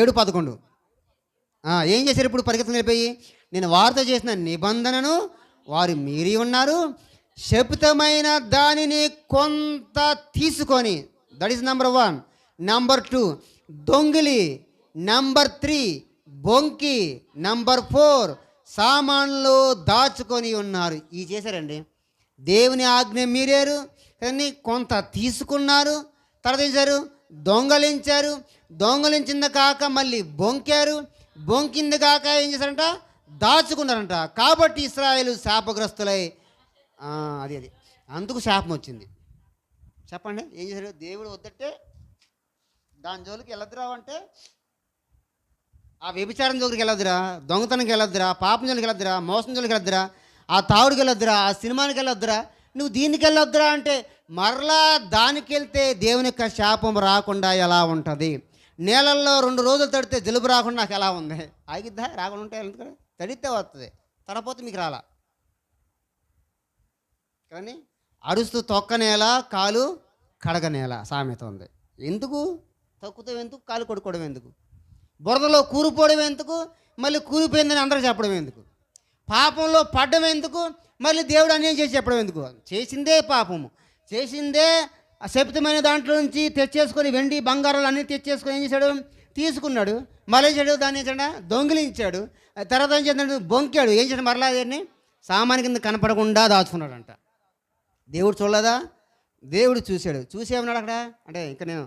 ఏడు పదకొండు. ఏం చేశారు ఇప్పుడు పరిగెత్తుకుని వెళ్ళిపోయి? నేను వారితో చేసిన నిబంధనను వారు మీరి ఉన్నారు. శపితమైన దానిని కొంత తీసుకొని that is number one number two దొంగిలి. Number three బొంకి. నెంబర్ ఫోర్ సామాన్లు దాచుకొని ఉన్నారు. ఈ చేశారండి. దేవుని ఆజ్ఞ మీరారు? కానీ కొంత తీసుకున్నారు. తర్వాత ఏం చేశారు? దొంగలించారు. దొంగలించింది కాక మళ్ళీ బొంకారు. బొంకింది కాక ఏం చేశారంట? దాచుకున్నారంట. కాబట్టి ఇస్రాయేలు శాపగ్రస్తులై అది అది. అందుకు శాపం వచ్చింది. చెప్పండి ఏం చేశారు? దేవుడు వద్దంటే దాని జోలికి వెళ్ళదురా అంటే ఆ వ్యభిచారం జోలికి వెళ్ళొద్దురా దొంగతనంకి వెళ్ళొద్దురా పాపం జోలికి వెళ్ళొద్దురా మోసం జోలికి వెళ్ళొద్దురా ఆ తావుడికి వెళ్ళొద్దురా ఆ సినిమానికి వెళ్ళొద్దురా నువ్వు దీనికి వెళ్ళొద్దురా అంటే మరలా దానికి వెళ్తే దేవుని యొక్క శాపం రాకుండా ఎలా ఉంటుంది? నేలల్లో రెండు రోజులు తడితే జలుబు రాకుండా నాకు ఎలా ఉంది? ఆగిద్దా? రాకుండా ఉంటే ఎందుకంటే తడితే వస్తుంది తడపోతే మీకు రాలా. కానీ అడుస్తూ తొక్క నేల కాలు కడగ నేల సామెత ఉంది. ఎందుకు? తొక్కుతావు ఎందుకు? కాలు కొడుకోవడం ఎందుకు? బురదలో కూలిపోవడం ఎందుకు? మళ్ళీ కూలిపోయిందని అందరూ చెప్పడం ఎందుకు? పాపంలో పడ్డం ఎందుకు? మళ్ళీ దేవుడు అన్యాయం చేసి చెప్పడం ఎందుకు? చేసిందే పాపము. చేసిందే శపితమైన దాంట్లో నుంచి తెచ్చేసుకొని వెండి బంగారాలు అన్నీ తెచ్చేసుకొని ఏం చేశాడు? తీసుకున్నాడు. మళ్ళీ చెడు దాన్ని ఏంటంటే దొంగిలించాడు. తర్వాత ఏం చేద్దాడు బొంకాడు. ఏం చేశాడు? మరలా దాన్ని సామాన్ కింద కనపడకుండా దాచుకున్నాడంట. దేవుడు చూడలేదా? దేవుడు చూశాడు. చూసేమన్నాడు అక్కడ? అంటే ఇంకా నేను